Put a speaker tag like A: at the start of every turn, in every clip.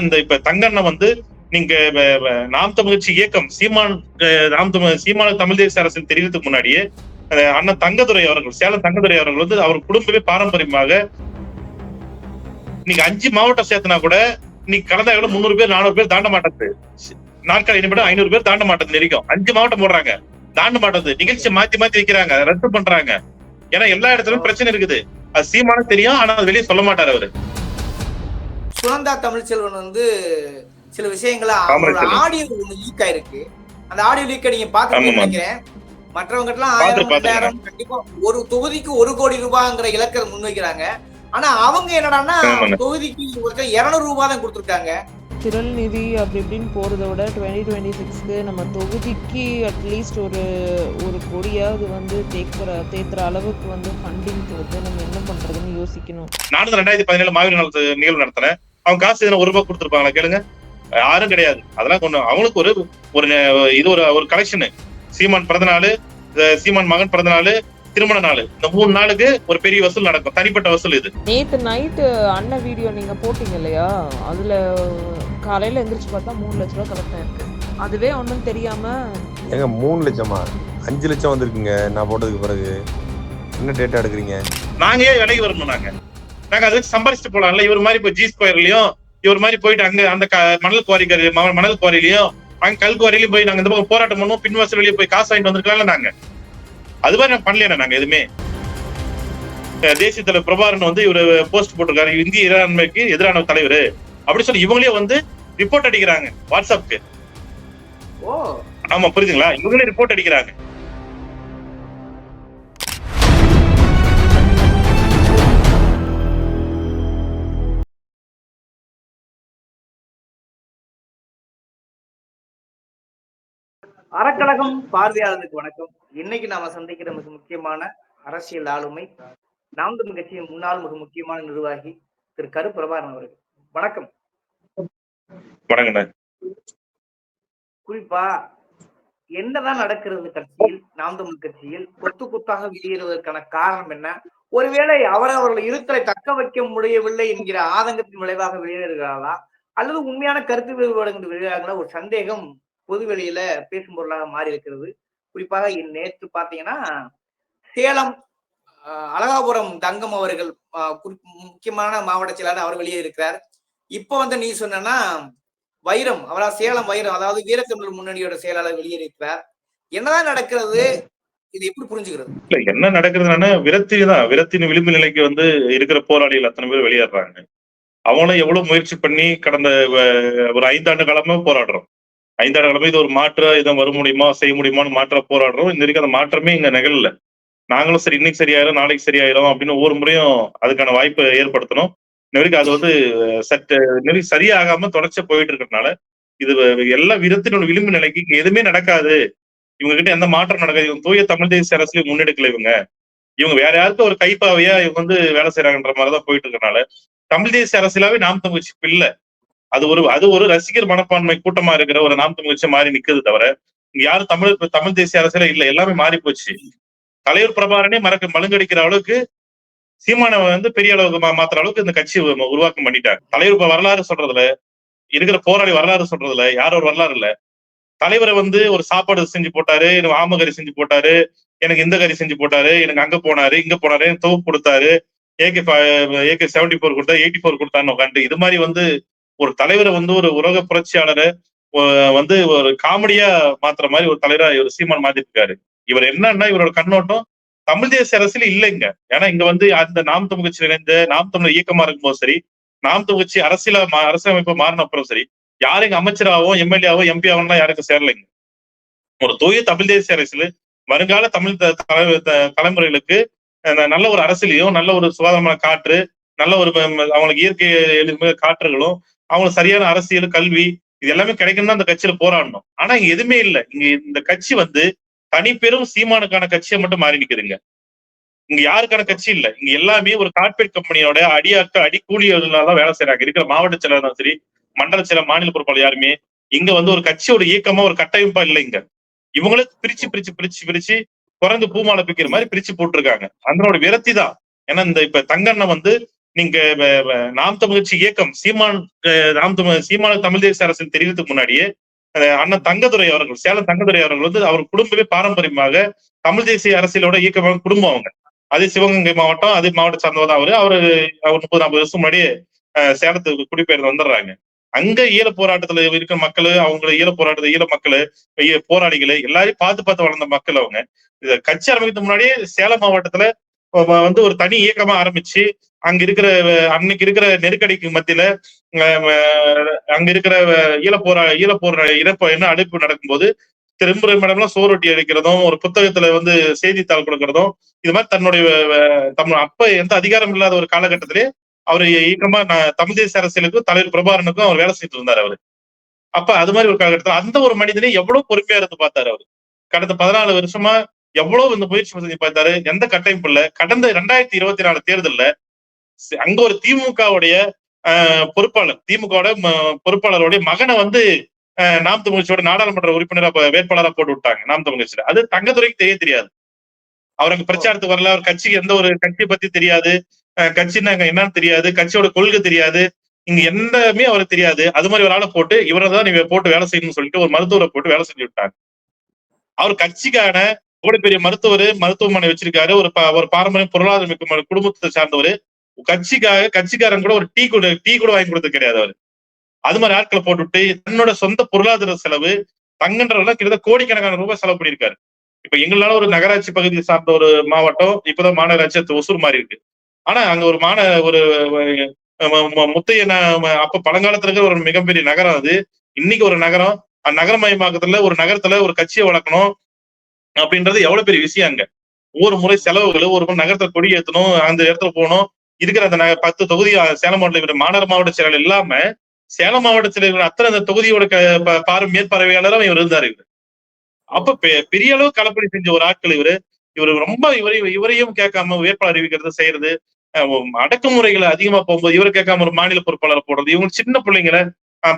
A: இந்த இப்ப தங்கண்ணன் வந்து நீங்க நாம் தமிழ்ச்சி இயக்கம் சீமான் நாம் தமிழ் சீமான தமிழ் தேசிய அரசின் தெரிவித்துக்கு முன்னாடியே அண்ணன் தங்கதுரை அவர்கள் சேலம் தங்கதுரை அவர்கள் வந்து அவர் குடும்பமே பாரம்பரியமாக நீங்க அஞ்சு மாவட்டம் சேர்த்தனா கூட நீங்க கடந்த காலம் முந்நூறு பேர் நானூறு பேர் தாண்ட மாட்டது. நாட்கள் இனிமேல் ஐநூறு பேர் தாண்ட மாட்டது நெரிக்கும். அஞ்சு மாவட்டம் போடுறாங்க. தாண்ட மாட்டது. நிகழ்ச்சி மாத்தி மாத்தி வைக்கிறாங்க. ரத்து பண்றாங்க. ஏன்னா எல்லா இடத்துலயும் பிரச்சனை இருக்குது. அது சீமான தெரியும் ஆனா அது வெளியே சொல்ல மாட்டாரு அவரு.
B: சுனந்தா தமிழ்ச்செல்வன் வந்து சில விஷயங்களை. ஆடியோ ஒண்ணு லீக் ஆயிருக்கு அந்த ஆடியோ லீக்கை நீங்க
A: ஆமாமா.
B: நினைக்கிறேன் மற்றவங்க எல்லாம் ஆயிரம். ரெண்டாயிரம் கண்டிப்பா ஒரு தொகுதிக்கு ஒரு கோடி ரூபாய்ங்கிற இலக்கை முன்வைக்கிறாங்க ஆனா அவங்க என்னடான்னா. தொகுதிக்கு ஒருத்தர் இருநூறு ரூபாய் தான் கொடுத்துருக்காங்க
C: திரள் நிதி அப்படி இப்படின்னு போகிறத விட டுவெண்ட்டி டுவெண்ட்டி சிக்ஸ்க்கு நம்ம தொகுதிக்கு அட்லீஸ்ட் ஒரு ஒரு கொடியாவது வந்து தேக்கிற தேத்துற அளவுக்கு வந்து ஃபண்டிங்க்கு வந்து நம்ம என்ன பண்ணுறதுன்னு யோசிக்கணும்
A: நானும் ரெண்டாயிரத்தி பதினேழு மாவீர நாள் நிகழ்வு நடத்தினேன் அவங்க காசு எதுனா ஒரு ரூபாய் கொடுத்துருப்பாங்களா? கேளுங்க. யாரும் கிடையாது. அதெல்லாம் கொண்டு அவங்களுக்கு ஒரு ஒரு இது ஒரு ஒரு கலெக்ஷனு சீமான் பிறந்த நாள் சீமான் மகன் பிறந்த நாள் திருமண நாள். இந்த மூணு நாளுக்கு ஒரு பெரிய வசூல் நடக்கும். தனிப்பட்ட வசூல் இது.
C: நேற்று நைட்டு அண்ணன் வீடியோ நீங்கள் போட்டிங்க இல்லையா? அதில் காலையில் எந்திரிச்சு பார்த்தா மூணு லட்ச ரூபா கலெக்ட் ஆயிருக்கு அதுவே ஒன்றும் தெரியாமல்
D: ஏங்க மூணு லட்சமா? அஞ்சு லட்சம் வந்திருக்குங்க. நான் போட்டதுக்கு பிறகு. என்ன டேட்டா எடுக்கிறீங்க?
A: நாங்க ஏன் விலைக்கு வரணும் நாங்க? நாங்க அதுக்கு சம்பாரிச்சுட்டு போலாம்ல. இவர் மாதிரி இப்போ ஜி ஸ்கொயர்லயும் இவர் மாதிரி போயிட்டு அங்க அந்த மணல் குவாரிக்கரை மணல் குவாரிலையும் அங்க கல் குவாரிலையும் போய் நாங்க இந்த பக்கம் போராட்டம் பண்ணுவோம். பின்வாசல் வெளியே போய் காசு வாங்கிட்டு வந்திருக்கலாம்ல நாங்க. அது மாதிரி நான் பண்ணலையா நாங்க எதுவுமே? தேசிய தலைவர் பிரபாகரன் வந்து இவரு போஸ்ட் போட்டிருக்காரு. இந்திய இறையாண்மைக்கு எதிரான தலைவர். அப்படி சொல்லி இவங்களே வந்து ரிப்போர்ட் அடிக்கிறாங்க. வாட்ஸ்அப்க்கு. ஆமா புரியுதுங்களா இவங்களே ரிப்போர்ட் அடிக்கிறாங்க.
B: அறக்கழகம் பார்வையாளருக்கு வணக்கம். இன்னைக்கு நாம சந்திக்கிற மிக முக்கியமான அரசியல் ஆளுமை நாம் தமிழ் கட்சியின் முன்னாள் மிக முக்கியமான நிர்வாகி திரு கரு பிரபாகரன் அவர்கள். வணக்கம். குறிப்பா என்னதான் நடக்கிறது கட்சியில் நாம் தமிழ் கட்சியில் கொத்து கொத்தாக வெளியேறுவதற்கான காரணம் என்ன? ஒருவேளை அவர் அவர்கள் இருத்தலை தக்க வைக்க முடியவில்லை என்கிற ஆதங்கத்தின் விளைவாக வெளியேறுகிறார்களா அல்லது உண்மையான கருத்து வேறுபாடுகள் வெளியாகிற ஒரு சந்தேகம் பொதுவெளியில பேசும் பொருளாக மாறி இருக்கிறது. குறிப்பாக நேற்று பாத்தீங்கன்னா சேலம் அழகாபுரம் தங்கம் அவர்கள் குறிப்- முக்கியமான மாவட்ட செயலாளர் அவர் வெளியே இருக்கிறார். இப்போ வந்து நீ சொன்னா வைரம் அவரா சேலம் வைரம் அதாவது வீரத்தமிழர் முன்னணியோட செயலாளர் வெளியேறியிருக்கிறார் என்னதான் நடக்கிறது? இது எப்படி புரிஞ்சுக்கிறது?
A: இல்ல என்ன நடக்கிறதுனா விரத்தி தான். விரத்தின் விளிம்பு நிலைக்கு வந்து இருக்கிற போராளிகள் அத்தனை பேர் வெளியேறாங்க. அவங்களும் எவ்வளவு முயற்சி பண்ணி கடந்த ஒரு ஐந்தாண்டு காலமா போராடுறோம். ஐந்தாண்டு காலமா இது ஒரு மாற்ற இதை வர முடியுமா செய்ய முடியுமான்னு மாற்ற போராடுறோம். இந்த வரைக்கும் அந்த மாற்றமே இங்க நிகழல. நாங்களும் சரி இன்னைக்கு சரியாயிரும் நாளைக்கு சரியாயிரும் அப்படின்னு ஒவ்வொரு முறையும் அதுக்கான வாய்ப்பை ஏற்படுத்தணும். இன்ன வரைக்கும் அது வந்து சற்று நெறி சரியாகாம தொடர்ச்சியா போயிட்டு இருக்கிறதுனால இது எல்லா விதத்தினோட விளிம்பு நிலைக்கு இங்க எதுவுமே நடக்காது. இவங்க கிட்ட எந்த மாற்றம் நடக்காது. இவங்க தூய தமிழ் தேசிய அரசியல் முன்னெடுக்கல இவங்க. இவங்க வேற யாருக்கும் ஒரு கைப்பாவையா இவங்க வந்து வேலை செய்யறாங்கன்ற மாதிரிதான் போயிட்டு இருக்கனால தமிழ் தேசிய அரசியலாவே நாம் தமிழ் இல்லை அது ஒரு அது ஒரு ரசிகர் மனப்பான்மை கூட்டமா இருக்கிற ஒரு நாம் தமிழ்ச்சி மாறி நிக்குது தவிர இங்க யாரும் தமிழ் தமிழ் தேசிய அரசியல இல்ல. எல்லாமே மாறி போச்சு. தலைவர் பிரபாரனே மறக்க மழுங்கடிக்கிற அளவுக்கு சீமானை வந்து பெரிய அளவுக்கு மா- மாத்துற அளவுக்கு இந்த கட்சி உருவாக்கம் பண்ணிட்டாங்க. தலைவர் இப்ப வரலாறு சொல்றதுல இருக்கிற போராளி வரலாறு சொல்றதுல யாரும் ஒரு வரலாறு இல்ல. தலைவரை வந்து ஒரு சாப்பாடு செஞ்சு போட்டாரு எனக்கு ஆமகரி செஞ்சு போட்டாரு எனக்கு இந்த கறி செஞ்சு போட்டாரு எனக்கு அங்க போனாரு இங்க போனாரு தொகுப்பு கொடுத்தாரு ஏகே ஏகே செவன்டி ஃபோர் கொடுத்தா எயிட்டி ஃபோர் கொடுத்தான்னு உட்காந்து இது மாதிரி வந்து ஒரு தலைவரை வந்து ஒரு உலக புரட்சியாளரை வந்து ஒரு காமெடியா மாத்துற மாதிரி ஒரு தலைவரா இவர் சீமான் மாத்திட்டு இருக்காரு இவர் என்னன்னா இவரோட கண்ணோட்டம் தமிழ் தேசிய அரசியல் இல்லைங்க. ஏன்னா இங்க வந்து அந்த நாம் தமிழ் கட்சியில் இணைந்த நாம் தமிழர் இயக்கமா இருக்கும்போது சரி நாம் தமிழ் கட்சி அரசியலமைப்பு மாறின அப்புறம் சரி யாரும் இங்க அமைச்சராகவும் எம்எல்ஏவோ எம்பி ஆகலாம் யாருக்கும் சேரலைங்க. ஒரு தூய தமிழ் தேசிய அரசியல் வருங்கால தமிழ் த- த- தலைமுறைகளுக்கு நல்ல ஒரு அரசியலையும் நல்ல ஒரு சுகாதாரமான காற்று நல்ல ஒரு அவங்களுக்கு இயற்கை காற்றுகளும் அவங்களுக்கு சரியான அரசியல் கல்வி இது எல்லாமே கிடைக்கணும்னா அந்த கட்சியில போராடணும். ஆனா இங்க எதுவுமே இல்லை. இங்க இந்த கட்சி வந்து தனிப்பெரும் சீமானுக்கான கட்சியை மட்டும் மாறி நிக்குதுங்க. இங்க யாருக்கான கட்சி இல்ல. இங்க எல்லாமே ஒரு கார்பரேட் கம்பெனியோட அடியாக்க அடி கூலியாளர்களால வேலை செய்யறாங்க இருக்கிற மாவட்ட செயலாளர் சரி மண்டல செயலர் மாநில பொறுப்பாளர் யாருமே இங்க வந்து ஒரு கட்சியோட இயக்கமா ஒரு கட்டமைப்பா இல்லை இங்க. இவங்களே பிரிச்சு பிரிச்சு பிரிச்சு பிரிச்சு குறைந்து பூமாலை பிக்கிற மாதிரி பிரிச்சு போட்டிருக்காங்க. அதனோட விரத்தி தான் ஏன்னா இந்த இப்ப தங்கண்ணன் வந்து நீங்க நாம் தமிழ்ச்சி இயக்கம் சீமான் நாம் தமிழ் சீமான தமிழ் தேசிய அரசின் தெரிவித்துக்கு முன்னாடியே அண்ணன் தங்கதுரை அவர்கள் சேலம் தங்கதுரை அவர்கள் வந்து அவர் குடும்பமே பாரம்பரியமாக தமிழ் தேசிய அரசியலோட இயக்கமாக குடும்பம் அவங்க. அதே சிவகங்கை மாவட்டம் அதே மாவட்டம் சார்ந்தவர் அவரு. அவரு அவர் முப்பது நாற்பது வருஷம் முன்னாடியே சேலத்துக்கு குடிபெயர்ந்து வந்துடுறாங்க. அங்க ஈழ போராட்டத்துல இருக்கிற மக்கள் அவங்க ஈழ போராட்டத்தை ஈழ மக்கள் போராளிகள் எல்லாரையும் பார்த்து பார்த்து வளர்ந்த மக்கள் அவங்க. கட்சி ஆரம்பிக்கிறதுக்கு முன்னாடியே சேலம் மாவட்டத்துல வந்து ஒரு தனி இயக்கமா ஆரம்பிச்சு அங்க இருக்கிற அன்னைக்கு இருக்கிற நெருக்கடிக்கு மத்தியில அங்க இருக்கிற அஹ், ஈழப்போர் ஈழப்போர இறப்பு என்ன அழைப்பு நடக்கும்போது திரும்புறை மேடம்லாம் சோரொட்டி அடிக்கிறதும் ஒரு புத்தகத்துல வந்து செய்தித்தாள் கொடுக்கறதும் இது மாதிரி தன்னுடைய தம் தமிழ் அப்ப எந்த அதிகாரம் இல்லாத ஒரு காலகட்டத்திலே அவர் இயக்கமா நான் தமிழ் தேசிய அரசியலுக்கும் தலைவர் பிரபாரனுக்கும் அவர் வேலை செய்து இருந்தார் அவரு. அப்ப அது மாதிரி ஒரு காலகட்டத்தில் அந்த ஒரு மனிதனே எவ்வளவு பொறுமையா இருந்து பார்த்தாரு அவரு? கடந்த பதினாலு வருஷமா எவ்வளவு இந்த முயற்சி வசதி பார்த்தாரு? எந்த கட்டமைப்பு இல்ல. கடந்த ரெண்டாயிரத்தி இருபத்தி நாலு தேர்தல்ல அங்க ஒரு திமுகவுடைய ஆஹ், பொறுப்பாளர் திமுகவோட ம- பொறுப்பாளருடைய மகனை வந்து நாம் தமிழ்ச்சியோட நாடாளுமன்ற உறுப்பினரா வேட்பாளரா போட்டு விட்டாங்க நாம் தமிழ்ச்சியில. அது தங்கத்துறைக்கு தெரிய தெரியாது. அவருக்கு பிரச்சாரத்துக்கு வரல அவர் கட்சிக்கு எந்த ஒரு கட்சியை பத்தி தெரியாது. அஹ், கட்சின்னா அங்க என்னன்னு தெரியாது. கட்சியோட கொள்கை தெரியாது. இங்க எந்தமே அவருக்கு தெரியாது. அது மாதிரி ஒரு ஆளை போட்டு இவரை தான் நீங்க போட்டு வேலை செய்யணும்னு சொல்லிட்டு ஒரு மருத்துவரை போட்டு வேலை செஞ்சு விட்டாங்க. அவர் கட்சிக்கான இவ்வளவு பெரிய மருத்துவர் மருத்துவமனை வச்சிருக்காரு. ஒரு ப- ஒரு பாரம்பரிய பொருளாதார மிக்க குடும்பத்தை சார்ந்தவர். கட்சிக்காக கட்சிக்காரன் கூட ஒரு டீ கூட டீ கூட வாங்கி கொடுத்தது கிடையாது அவர். அது மாதிரி ஆட்களை போட்டுவிட்டு தன்னோட சொந்த பொருளாதார செலவு தங்கன்றவெல்லாம் கிட்டத்தட்ட கோடிக்கணக்கான ரூபாய் செலவு பண்ணியிருக்காரு. இப்ப எங்களால ஒரு நகராட்சி பகுதியை சார்ந்த ஒரு மாவட்டம் இப்பதான் மாநகராட்சி ஒசூர் மாதிரி இருக்கு. ஆனா அங்க ஒரு மாந ஒரு முத்தைய அப்ப பழங்காலத்துல இருக்கிற ஒரு மிகப்பெரிய நகரம் அது. இன்னைக்கு ஒரு நகரம் அந்த நகரமயமாக்கத்துல ஒரு நகரத்துல ஒரு கட்சியை வளர்க்கணும். அப்படின்றது எவ்வளவு பெரிய விஷயம் அங்க? ஒவ்வொரு முறை செலவுகள் ஒரு முறை நகரத்துல கொடி ஏத்தணும் அந்த இடத்துல போகணும். இருக்கிற அந்த பத்து தொகுதி சேலம் மாவட்டத்தில் மாநகர மாவட்ட செயலர் இல்லாம சேலம் மாவட்டத்தில் இருக்கிற அத்தனை அந்த தொகுதியோட க- பார் மேற்பார்வையாளரும் இவர் இருந்தார் இவர். அப்ப பெ- பெரிய அளவு களப்பணி செஞ்ச ஒரு ஆட்கள் இவரு. இவரு ரொம்ப இவரை இவரையும் கேட்காம வேட்பாளர் அறிவிக்கிறது செய்யறது அடக்குமுறைகளை அதிகமா போகும்போது இவர் கேட்காம ஒரு மாநில பொறுப்பாளர் போடுறது இவங்க சின்ன பிள்ளைங்களை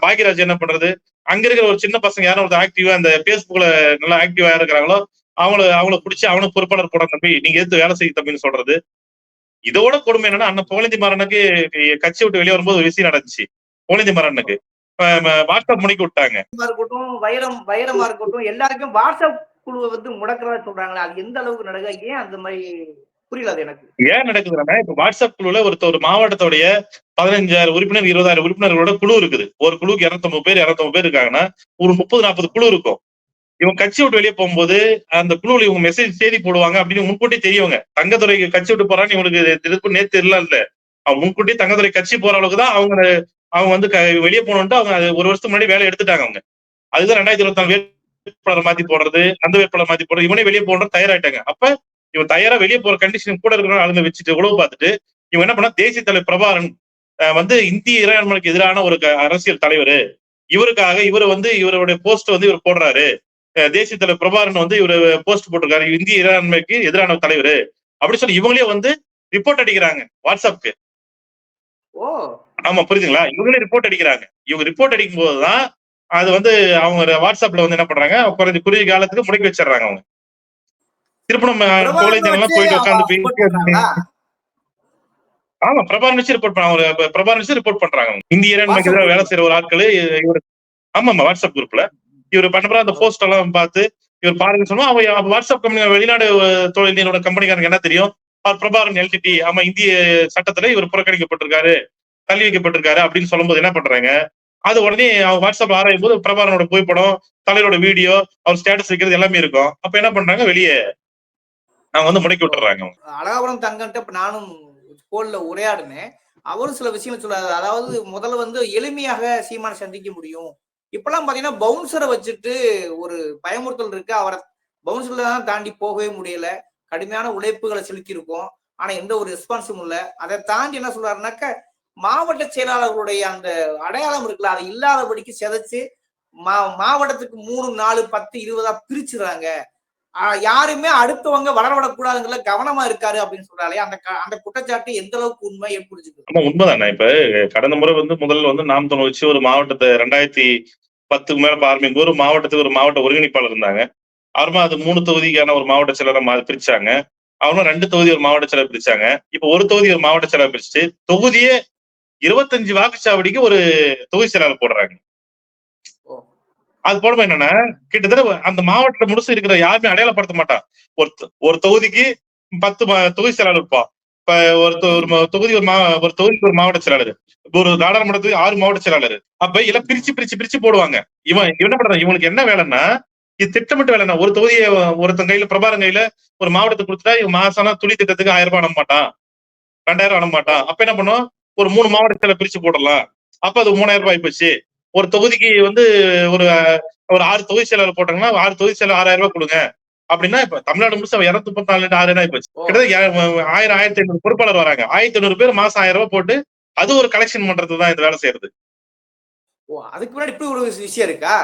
A: பாக்யராஜ் என்ன பண்றது? அங்க இருக்கிற ஒரு சின்ன பசங்க யாரும் ஒரு ஆக்டிவா அந்த பேஸ்புக்ல நல்லா ஆக்டிவா இருக்கிறாங்களோ அவங்கள அவங்கள பிடிச்சி அவனுக்கு பொறுப்பாளர் போட தம்பி. நீங்க எடுத்து வேலை செய்ய தம்பின்னு சொல்றது? இதோட கொடுமை என்னன்னா அண்ணன் புகழந்தி மாறனுக்கு கட்சி விட்டு வெளியே வரும்போது ஒரு விஷயம் நடந்துச்சு. புகழந்தி மாறனுக்கு. வாட்ஸ்அப் முனைக்கு விட்டாங்க.
B: வைரமா இருக்கட்டும் வைரம் வைரமா இருக்கட்டும் எல்லாருக்கும் வாட்ஸ்அப் குழுவை வந்து முடக்கிறதா சொல்றாங்களே அது எந்த அளவுக்கு நடக்குது? ஏன் அந்த மாதிரி புரியல எனக்கு.
A: ஏன் நடக்குதுன்னா இப்ப வாட்ஸ்அப் குழுல ஒரு ஒரு மாவட்டத்துடைய பதினஞ்சாயிரம் உறுப்பினர் இருபதாயிரம் உறுப்பினர்களோட குழு இருக்குது. ஒரு குழுக்கு இருநூத்தம்பது பேர் இருநூத்தம்பது பேர் இருக்காங்கன்னா ஒரு முப்பது நாற்பது குழு இருக்கும். இவங்க கட்சி விட்டு வெளியே போகும்போது அந்த குழுவில் இவங்க மெசேஜ் செய்தி போடுவாங்க அப்படின்னு முன்கூட்டி தெரியவங்க. தங்கத்துறை கட்சி விட்டு போறான்னு இவங்களுக்கு திருப்பு நேத்து இல்ல இல்ல முன்கூட்டி தங்கத்துறை கட்சி போற அளவுக்கு தான் அவங்க அவங்க வந்து க- வெளியே போகணுன்ட்டு அவங்க அது ஒரு வருஷத்துக்கு முன்னாடி வேலை எடுத்துட்டாங்க அவங்க. அதுதான் ரெண்டாயிரத்தி இருபத்தி நாலு வேட்பாளர் மாத்தி போடுறது அந்த வேட்பாளர் மாத்தி போடுறது இவனே வெளியே போடுறது தயாராயிட்டாங்க. அப்ப இவன் தயாரா வெளியே போற கண்டிஷன் கூட இருக்கிற ஆளுங்க வச்சுட்டு உழவு பார்த்துட்டு இவன் என்ன பண்ணா தேசிய தலைவர் பிரபாரன் வந்து இந்திய இறையாண்மைக்கு எதிரான ஒரு அரசியல் தலைவர். இவருக்காக இவர் வந்து இவருடைய போஸ்ட் வந்து இவர் போடுறாரு. தேசிய தலைவர் பிரபாகரன் வந்து இவர் போஸ்ட் போட்டிருக்காரு. இந்திய இறையாண்மைக்கு எதிரான தலைவர். அப்படி சொல்லி இவங்களே வந்து ரிப்போர்ட் அடிக்கிறாங்க வாட்ஸ்அப்க்கு. ஆமா புரியுதுங்களா? இவங்களே ரிப்போர்ட் அடிக்கிறாங்க. இவங்க ரிப்போர்ட் அடிக்கும் போதுதான் அது வந்து அவங்க வாட்ஸ்அப்ல வந்து என்ன பண்றாங்க குறைஞ்ச குறுகிய காலத்துக்கு முடக்கி வச்சிடுறாங்க அவங்க. திருப்பி நம்ம
B: பிரபாகரனை
A: கோழைத்தனம் எல்லாம்
B: வச்சே
A: போயிட்டு உட்காந்து? ஆமா பிரபாகரன் வச்சு ரிப்போர்ட் பண்ணாங்க பிரபாகரன் வச்சு ரிப்போர்ட் பண்றாங்க. இந்திய வேலை செய்யற ஒரு ஆட்கள் இவர். ஆமா ஆமா வாட்ஸ்அப் குரூப்ல இவர் பண்ற அந்த போஸ்ட் எல்லாம் பார்த்து இவர் பாருங்க சொன்னா அவன் வாட்ஸ்அப் கம்பெனி வெளிநாடு தொழில் நிறுவன கம்பெனிக்காரங்க என்ன தெரியும்? அவர் பிரபாகரன் எல்டிடி ஆமா இந்திய சட்டத்துல இவர் புறக்கணிக்கப்பட்டிருக்காரு தள்ளி வைக்கப்பட்டிருக்காரு அப்படின்னு சொல்லும்போது என்ன பண்றாங்க? அது உடனே அவன் வாட்ஸ்அப் ஆராயும் போது பிரபாகரனோட புகைப்படம் தலைவரோட வீடியோ அவர் ஸ்டேட்டஸ் வைக்கிறது எல்லாமே இருக்கும். அப்ப என்ன பண்றாங்க? வெளியே நாங்க வந்து முடக்கி விட்டுறாங்க
B: அழகாபுரம் தங்கன்ட்டு இப்ப நானும் போன்ல உரையாடினேன். அவரும் சில விஷயங்கள் சொல்றாரு. அதாவது முதல்ல வந்து எளிமையாக சீமான சந்திக்க முடியும். இப்பெல்லாம் பாத்தீங்கன்னா பவுன்சரை வச்சுட்டு ஒரு பயமுறுத்தல் இருக்கு. அவரை பவுன்சர்ல தான் தாண்டி போகவே முடியல. கடுமையான உழைப்புகளை செலுத்தியிருக்கோம். ஆனா எந்த ஒரு ரெஸ்பான்ஸும் இல்லை. அதை தாண்டி என்ன சொல்றாருனாக்க மாவட்ட செயலாளர்களுடைய அந்த அடையாளம் இருக்குல்ல அதை இல்லாதபடிக்கு சிதைச்சு மா மாவட்டத்துக்கு மூணு நாலு பத்து இருபதா பிரிச்சுறாங்க யாருமே அடுத்தவங்க வளரவிடக்கூடாதுங்கிற கவனமா இருக்காரு அப்படின்னு சொல்றாலே அந்த க- அந்த குற்றச்சாட்டு எந்த அளவுக்கு உண்மை ஏற்படுச்சு
A: உண்மைதானே. இப்ப கடந்த முறை வந்து முதல்ல வந்து நாம் தமிழ் வச்சு ஒரு மாவட்டத்தை ரெண்டாயிரத்தி பத்துக்கு மேல ஆரம்பிக்கும் ஒரு மாவட்டத்துக்கு ஒரு மாவட்ட ஒருங்கிணைப்பாளர் இருந்தாங்க. அப்புறமா அது மூணு தொகுதிக்கான ஒரு மாவட்ட செயலரை மா- பிரிச்சாங்க. அவனும் ரெண்டு தொகுதி ஒரு மாவட்ட செயலர் பிரிச்சாங்க. இப்ப ஒரு தொகுதி ஒரு மாவட்ட செயலர் பிரிச்சு தொகுதியே இருபத்தஞ்சு வாக்குச்சாவடிக்கு ஒரு தொகுதி செயலாளர் போடுறாங்க. அது போடும்போது என்னன்னா கிட்டத்தட்ட அந்த மாவட்டத்தை முடிச்சு இருக்கிற யாருமே அடையாளப்படுத்த மாட்டான். ஒரு ஒரு தொகுதிக்கு பத்து மா- தொகுதி செயலாளர் இருப்பான் இப்ப ஒரு ஒரு தொகுதி ஒரு மா ஒரு தொகுதிக்கு ஒரு மாவட்ட செயலாளர். ஒரு நாடாளுமன்றத்துக்கு ஆறு மாவட்ட செயலாளர். அப்ப எல்லாம் பிரிச்சு பிரிச்சு பிரிச்சு போடுவாங்க. இவன் இவன் என்ன பண்றான்? இவனுக்கு என்ன வேலைன்னா இது திட்டமிட்டு வேலைன்னா ஒரு தொகுதியை ஒருத்தன் கையில பிரபாரம் கையில ஒரு மாவட்டத்துக்கு கொடுத்துட்டா இவன் மாசம்னா துணி திட்டத்துக்கு ஆயிரம் ரூபாய் அனுப்ப மாட்டான். ரெண்டாயிரம் அனுப்ப மாட்டான். அப்ப என்ன பண்ணும்? ஒரு மூணு மாவட்டத்துல பிரிச்சு போடலாம் அப்ப அது மூணாயிரம் ரூபாய் போச்சு. ஒரு தொகுதிக்கு வந்து ஒரு ஒரு ஆறு தொகுதி செயலாளர் போட்டாங்கன்னா ஆறு தொகுதி செயலர் ஆறாயிரம் ரூபாய் கொடுங்க. அப்படின்னா இப்ப தமிழ்நாடு முழுசு இருநூத்தி முப்பத்தி நாலு ஆறு ஆயிரம் போச்சு
B: ஓ.
A: கிட்டத்தட்ட ஆயிரம் ஆயிரத்தி ஐநூறு பொறுப்பாளர் வராங்க. ஆயிரத்தி ஐநூறு பேர் மாசம் ஆயிரம் ரூபாய் போட்டு அது ஒரு கலெக்ஷன் பண்றது தான் இந்த வேலை செய்யறது.
B: ஓ அதுக்கு முன்னாடி இப்படி ஒரு விஷயம் இருக்கா?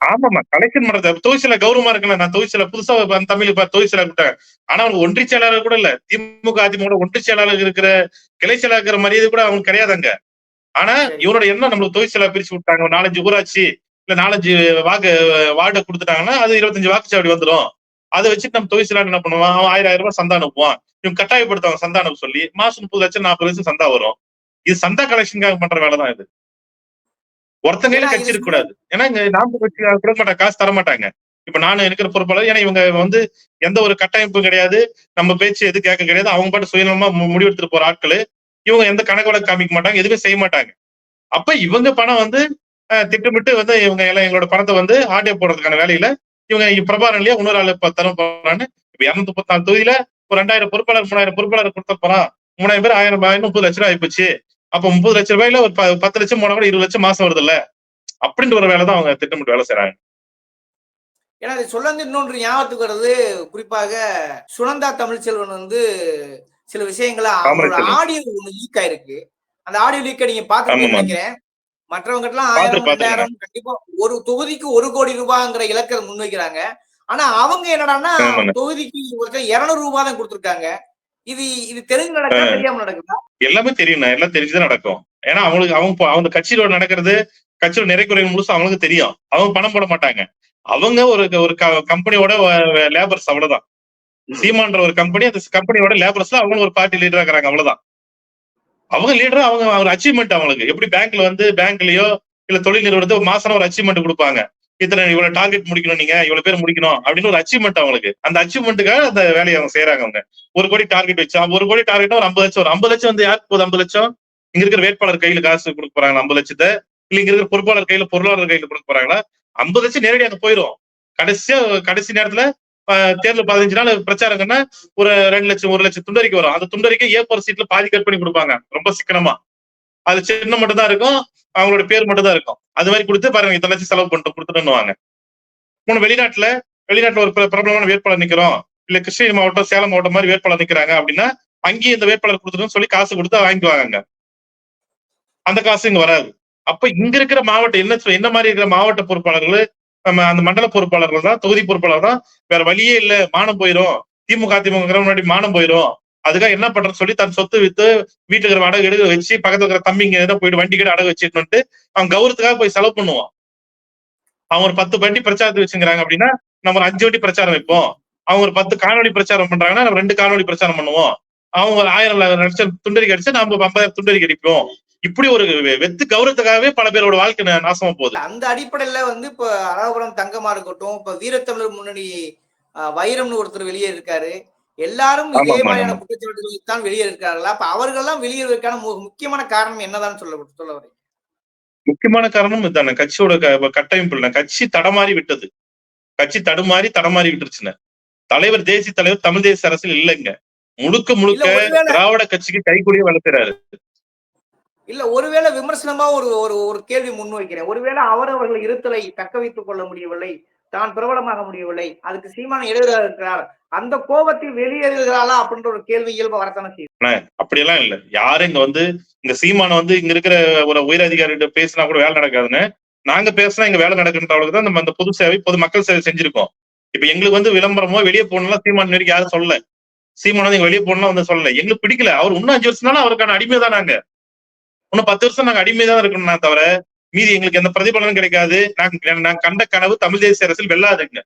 A: ஆமாமா கலெக்ஷன் பண்றது. தொகுதிசில கௌரவமா இருக்குல்ல நான் தொகுதிசில புதுசா தமிழ் இப்ப தொகுதிசில விட்டேன் ஆனா அவங்க ஒன்றிய செயலாளர் கூட இல்ல திமுக அதிமுக ஒன்றிய செயலாளர் இருக்கிற கிளை செயலாளர் இருக்கிற மரியாதை கூட அவங்களுக்கு கிடையாது அங்க ஆனா. இவரோட என்ன நம்மளுக்கு தொகுதி செயலாளர் பிரிச்சு விட்டாங்க. நாலஞ்சு ஊராட்சி இல்ல நாலஞ்சு வாக்கு வார்டை கொடுத்துட்டாங்கன்னா அது இருபத்தஞ்சு வாக்குச்சாவடி வந்துடும் அதை வச்சுட்டு நம்ம தொகுதி செயலாளர் என்ன பண்ணுவான் அவன் ஆயிரம் ஆயிரம் ரூபாய் சந்தா அனுப்புவான். இவங்க கட்டாயப்படுத்துவாங்க சந்தா அனுப்ப சொல்லி. மாசம் முப்பது லட்சம் நாற்பது லட்சம் சந்தா வரும். இது சந்தா கலெக்ஷனுக்காக பண்ற வேலை தான் இது. ஒருத்தங்க கட்சி இருக்க கூடாது ஏன்னா இங்க நாம கட்சி கொடுக்க மாட்டாங்க காசு தர மாட்டாங்க. இப்ப நான் இருக்கிற பொறுப்பாளர் ஏன்னா இவங்க வந்து எந்த ஒரு கட்டமைப்பும் கிடையாது. நம்ம பேச்சு எது கேட்க கிடையாது. அவங்க பாட்டு சுயநலமா முடிவெடுத்துட்டு போற ஆட்கள். இவங்க எந்த கணக்கு வழக்கு காமிக்க மாட்டாங்க எதுவுமே செய்ய மாட்டாங்க. அப்ப இவங்க பணம் வந்து திட்டமிட்டு வந்து இவங்க எல்லாம் எங்களோட பணத்தை வந்து ஆட்டே போடுறதுக்கான வேலையில இவங்க இங்க இன்னொரு ஆளு தரம் போறான்னு இப்ப இருநூத்தி முப்பத்தி நாலு தொகுதியில ஒரு ரெண்டாயிரம் பொறுப்பாளர் மூணாயிரம் பொறுப்பாளர் கொடுத்த போறான் மூணாயிரம் பேர் ஆயிரம் ரூபாய் முப்பது லட்சம் ரூபாய் ஆயிப்போச்சு. அப்ப முப்பது லட்சம் ரூபாயில ஒரு ப- பத்து லட்சம் போனா கூட இருபது லட்சம் மாசம் வருது இல்ல அப்படின்ற ஒரு வேலை தான் அவங்க திட்டமிட்டு வேலை செய்யறாங்க
B: ஏன்னா அது சொல்ல இன்னொன்று ஞாபகத்துக்கு வருது குறிப்பாக சுனந்தா தமிழ்ச்செல்வன் வந்து சில விஷயங்களை அவங்களோட. ஆடியோ ஒண்ணு லீக் ஆயிருக்கு. அந்த ஆடியோ லீக்கை நீங்க
A: ஆமாமா.
B: நினைக்கிறேன். மற்றவங்க எல்லாம் ஆயிரம். ரெண்டாயிரம் கண்டிப்பா ஒரு தொகுதிக்கு ஒரு கோடி ரூபாய்ங்கிற இலக்கை முன்வைக்கிறாங்க. ஆனா அவங்க என்னடான்னா. தொகுதிக்கு ஒருத்தர் இருநூறு ரூபாய் தான் கொடுத்திருக்காங்க. இது இது தெரிஞ்சு நடக்குதா தெரியாம நடக்குதா?
A: எல்லாமே தெரியும். எல்லாம் தெரிஞ்சுதான் நடக்கும். ஏன்னா அவங்களுக்கு அவங்க அவங்க கட்சியில நடக்கிறது கட்சியோட நிறைக்குறை முழுசு அவங்களுக்கு தெரியும். அவங்க பணம் போட மாட்டாங்க. அவங்க ஒரு ஒரு கம்பெனியோட லேபர்ஸ் அவ்வளவுதான். சீமான்ற ஒரு கம்பெனி அந்த கம்பெனியோட லேபர்ஸ்ல அவங்க ஒரு பார்ட்டி லீடரா இருக்கிறாங்க அவ்வளவுதான். அவங்க லீடரும் அவங்க ஒரு அச்சீவ்மெண்ட் அவங்களுக்கு. எப்படி பேங்க்ல வந்து பேங்க்லயோ இல்ல தொழில் நிறுவனத்தை ஒரு மாசம் ஒரு அச்சீவ்மெண்ட் கொடுப்பாங்க. இத்தனை இவ்வளவு டார்கெட் முடிக்கணும் நீங்க இவ்வளவு பேர் முடிக்கணும் அப்படின்னு ஒரு அச்சீவ்மெண்ட் அவங்களுக்கு. அந்த அச்சீவ்மெண்ட்டுக்காக அந்த வேலையை அவங்க செய்யறாங்க அவங்க. ஒரு கோடி டார்கெட் வச்சா ஒரு கோடி டார்கெட் ஒரு ஐம்பது லட்சம் ஒரு ஐம்பது லட்சம் வந்து யாருக்கு போகுது ஐம்பது லட்சம்? இங்க இருக்கிற வேட்பாளர் கையில காசு கொடுக்க போறாங்க ஐம்பது லட்சத்தை? இல்ல இங்க இருக்கிற பொறுப்பாளர் கையில பொருளாளர் கையில கொடுக்க போறாங்களா? ஐம்பது லட்சம் நேரடியாக போயிடும் கடைசியா கடைசி நேரத்துல தேர்தல் பதினஞ்சு நாள் பிரச்சாரங்கன்னா ஒரு ரெண்டு லட்சம் ஒரு லட்சம் துண்டறிக்கை வரும். அந்த துண்டறிக்கை ஏ போர் சீட்ல பாதி கட் பண்ணி கொடுப்பாங்க. ரொம்ப சிக்கனமா. அது சின்ன மட்டும் தான் இருக்கும். அவங்களோட பேர் மட்டும் தான் இருக்கும். அது மாதிரி கொடுத்து பாருங்க இத்தனை லட்சம் செலவு பண்ணிட்டு கொடுத்துட்டுன்னுவாங்க மூணு வெளிநாட்டுல வெளிநாட்டுல ஒரு பிரபலமான வேட்பாளர் நிக்கிறோம். இல்ல கிருஷ்ணகிரி மாவட்டம் சேலம் மாவட்டம் மாதிரி வேட்பாளர் நிக்கிறாங்க அப்படின்னா அங்கேயும் இந்த வேட்பாளர் கொடுத்துட்டோம்னு சொல்லி காசு கொடுத்து வாங்கிக்குவாங்க அந்த காசு இங்க வராது. அப்ப இங்க இருக்கிற மாவட்டம் என்ன என்ன மாதிரி இருக்கிற மாவட்ட பொறுப்பாளர்கள் நம்ம அந்த மண்டல பொறுப்பாளர்கள் தான் தொகுதி பொறுப்பாளர் தான் வேற வழியே இல்ல மானம் போயிரும். திமுக அதிமுக முன்னாடி மானம் போயிரும். அதுக்காக என்ன பண்றேன்னு சொல்லி தன் சொத்து வித்து வீட்டுக்கு இருக்கிற அடகு எடுக்க வச்சு பக்கத்துல இருக்கிற தம்பிங்க ஏதோ போயிட்டு வண்டி கடை அடகு வச்சுட்டு அவன் கௌரவத்துக்காக போய் செலவு பண்ணுவான். அவன் ஒரு பத்து வண்டி பிரச்சாரத்தை வச்சுக்கிறாங்க அப்படின்னா நம்ம ஒரு அஞ்சு வண்டி பிரச்சாரம் வைப்போம். அவங்க ஒரு பத்து காணொலி பிரச்சாரம் பண்றாங்கன்னா நம்ம ரெண்டு காணொலி பிரச்சாரம் பண்ணுவோம். அவங்க ஒரு ஆயிரம் லட்சம் துண்டறிக்கை அடிச்சா நம்ம ஐம்பதாயிரம் துண்டறிக்கை அடிப்போம். இப்படி ஒரு வெத்து கௌரவத்துக்காகவே பல பேரோட வாழ்க்கை நாசமா போகுது.
B: அந்த அடிப்படையில வந்து இப்ப அழகுபுரம் தங்கமா இருக்கட்டும் இப்ப வீரத்தமிழர் முன்னணி வைரம்னு ஒருத்தர் வெளியே இருக்காரு. எல்லாரும் இதே மாதிரியான. குற்றச்சாட்டுகளுக்கு தான் வெளியே இருக்காங்களா அப்ப அவர்கள்லாம் வெளியேறதுக்கான மு- முக்கியமான காரணம் என்னதான் சொல்ல சொல்ல வரீங்க?
A: முக்கியமான காரணம் இதுதானே கட்சியோட கட்டமைப்பு கட்சி தடமாறி விட்டது. கட்சி தடுமாறி தடமாறி விட்டுருச்சுன்னு. தலைவர் தேசிய தலைவர் தமிழ் தேசிய அரசியல் இல்லைங்க. முழுக்க முழுக்க திராவிட கட்சிக்கு கைகூடிய வளர்க்கிறாரு
B: இல்ல ஒருவேளை விமர்சனமா ஒரு ஒரு ஒரு கேள்வி முன்வைக்கிறேன். ஒருவேளை அவர் அவர்கள் இருத்தலை தக்க வைத்துக் கொள்ள முடியவில்லை தான் பிரபலமாக முடியவில்லை அதுக்கு சீமான இடையூறாக இருக்கிறார் அந்த கோபத்தில் வெளியேறுகிறாளா அப்படின்ற ஒரு கேள்வி இயல்பு வரத்தானே செய்யுது
A: அப்படியெல்லாம் இல்ல. யாரும் இங்க வந்து இந்த சீமான வந்து இங்க இருக்கிற ஒரு உயர் அதிகாரிகிட்ட பேசினா கூட வேலை நடக்காதுன்னு நாங்க பேசினா இங்க வேலை நடக்குன்றவளுக்கு தான் நம்ம அந்த பொது சேவை பொது மக்கள் சேவை செஞ்சிருக்கோம். இப்ப எங்களுக்கு வந்து விளம்பரமோ வெளியே போகணும்லாம் சீமான் வரைக்கும் யாரும் சொல்லல. சீமான் வந்து வெளியே போகணும்லாம் வந்து சொல்லல. எங்களுக்கு பிடிக்கல. அவர் இன்னும் அஞ்சு வருஷம்னாலும் அவருக்கான அடிமை தான் நாங்க. இன்னும் பத்து வருஷம் நாங்க அடிமை தான் தவிர மீதி எங்களுக்கு எந்த பிரதிபலனும் கிடைக்காது. நாங்க நான் கண்ட கனவு தமிழ் தேசிய அரசில் வெல்லாதுங்க.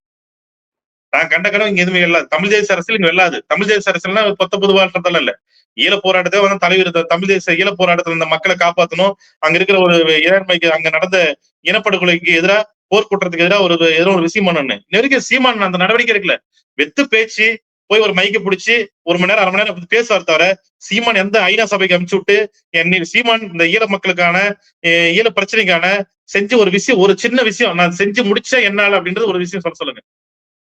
A: நான் கண்ட கனவு இங்க எதுவுமே இல்லாது தமிழ் தேசிய அரசில் இங்க வெல்லாது. தமிழ் தேசிய அரசியல்னா பத்தொன்பது வாழ்றதெல்லாம் இல்ல. ஈழ போராட்டத்தை வந்து தலைவர் தமிழ் தேச ஈழ போராட்டத்துல இந்த மக்களை காப்பாற்றணும் அங்க இருக்கிற ஒரு இறைமைக்கு அங்க நடந்த இனப்படுகொலைக்கு எதிராக போர்க்குற்றத்துக்கு எதிராக ஒரு ஏதோ ஒரு விஷயம் பண்ணணும். இன்ன வரைக்கும் சீமான் அந்த நடவடிக்கை எடுக்கல. வெத்து பேச்சு போய் ஒரு மைக்க பிடிச்சி ஒரு மணி நேரம் அரை மணி நேரம் பேசுவார் தவிர சீமான் எந்த ஐநா சபைக்கு அனுப்பிச்சு விட்டு சீமான் இந்த ஈழ மக்களுக்கான ஈழ பிரச்சனைக்கான செஞ்சு ஒரு விஷயம் ஒரு சின்ன விஷயம் நான் செஞ்சு முடிச்சேன் என்னால அப்படின்றது ஒரு விஷயம் சொல்ல சொல்லுங்க.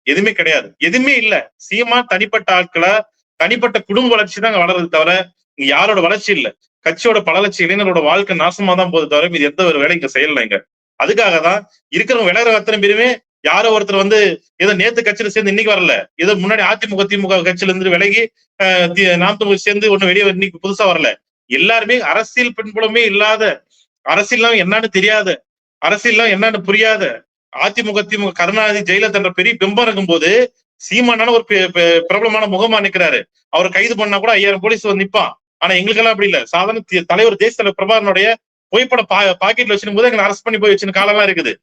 A: எதுவுமே கிடையாது. எதுவுமே இல்ல. சீமான் தனிப்பட்ட ஆட்களை தனிப்பட்ட குடும்ப வளர்ச்சி தான் வளருது தவிர இங்க யாரோட வளர்ச்சி இல்ல. கட்சியோட பல லட்சம் இளைஞரோட வாழ்க்கை நாசமா தான் போகுது தவிர இது எந்த ஒரு வேலை இங்க செய்யல இங்க. அதுக்காக தான் இருக்கிறவங்க விளையாடுற அத்தனை பேருமே யாரோ ஒருத்தர் வந்து ஏதோ நேத்து கட்சியில சேர்ந்து இன்னைக்கு வரல. ஏதோ முன்னாடி அதிமுக திமுக கட்சியில இருந்து விலகி அஹ், நாம் தமிழ் சேர்ந்து ஒண்ணு வெளியே இன்னைக்கு புதுசா வரல. எல்லாருமே அரசியல் பின்புலமே இல்லாத அரசியல்லாம் என்னன்னு தெரியாத அரசியல்லாம் என்னன்னு புரியாத அதிமுக திமுக கருணாநிதி ஜெயலலிதா என்ற பெரிய பிம்பம் இருக்கும்போது சீமானான ஒரு பெ- பிரபலமான முகமா நிக்கிறாரு. அவரை கைது பண்ணா கூட ஐயாயிரம் போலீஸ் வந்து நிப்பான். ஆனா எங்களுக்கெல்லாம் அப்படி இல்ல. சாதாரண தலைவர் தேசிய தலைவர் பிரபாரனுடைய புகைப்பட பா பாக்கெட்ல வச்சிருக்கும் போது எங்களை அரெஸ்ட் பண்ணி போய் வச்சிருக்க காலம்லாம் இருக்குது.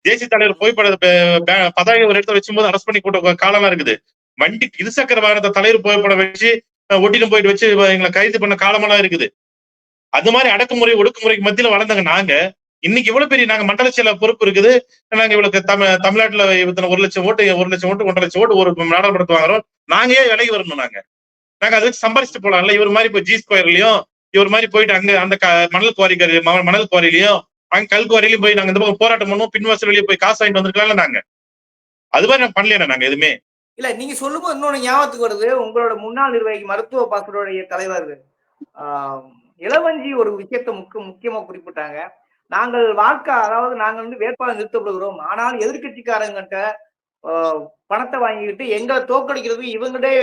A: தேசிய தலைவர் புகைப்பட பே- பதாகை ஒரு இடத்துல வச்சும்போது அரெஸ்ட் பண்ணி கூட்ட காலமா இருக்குது. வண்டி இருசக்கர வாகனத்தை தலைவர் புகைப்படம் வச்சு ஒட்டிட்டு போயிட்டு வச்சு எங்களை கைது பண்ண காலமெல்லாம் இருக்குது. அது மாதிரி அடக்குமுறை ஒடுக்குமுறைக்கு மத்தியில வளர்ந்தாங்க நாங்க இன்னைக்கு இவ்வளவு பெரிய நாங்க மண்டல செயல பொறுப்பு இருக்குது. நாங்க இவளுக்கு தமிழ் தமிழ்நாட்டுல இத்தனை ஒரு லட்சம் ஓட்டு ஒரு லட்சம் ஓட்டு ஒன்றரை லட்சம் ஓட்டு ஒரு நாடாளுமன்றத்து வாங்குறோம். நாங்க ஏன் விலகி வரணும் நாங்க? நாங்க அதுக்கு சம்பாரிச்சுட்டு போலாம்ல. இவர் மாதிரி இப்போ ஜி ஸ்கொயர்லயும் இவர் மாதிரி போயிட்டு அங்க அந்த மணல் குவாரிக்கர் மணல் குவாரிலையும் அங்க கல் போய் நாங்க இந்த பக்கம் போராட்டம் பண்ணுவோம். பின்வாசல் வெளியே போய் காசு வாங்கிட்டு வந்திருக்கலாம்ல நாங்க. அது மாதிரி நான் பண்ணல நாங்க எதுவுமே?
B: இல்ல நீங்க சொல்லும்போது இன்னொன்னு ஞாபகத்துக்கு வருது. உங்களோட முன்னாள் நிர்வாகி மருத்துவ பாசனுடைய தலைவர் ஆஹ், இளவஞ்சி ஒரு விஷயத்தை முக்கிய முக்கியமா குறிப்பிட்டாங்க. நாங்கள் வாழ்க்கை அதாவது நாங்கள் வந்து வேட்பாளர் நிறுத்தப்படுகிறோம். ஆனால் எதிர்கட்சிக்காரங்கிட்ட ஆஹ், பணத்தை வாங்கிக்கிட்டு எங்களை தோக்கடிக்கிறது இவங்களே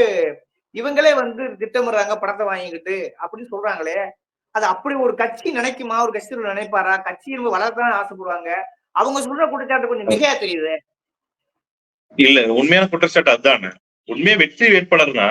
B: இவங்களே வந்து திட்டமிடுறாங்க பணத்தை வாங்கிக்கிட்டு அப்படின்னு சொல்றாங்களே. அது அப்படி ஒரு கட்சி நினைக்குமா? ஒரு கட்சி நினைப்பாரா? கட்சி இவங்க ஆசைப்படுவாங்க. அவங்க சொல்ற குற்றச்சாட்டு கொஞ்சம் மிகையா தெரியுது.
A: இல்ல உண்மையான குற்றச்சாட்டு அதுதானே உண்மையா வெற்றி வேட்பாளர்னா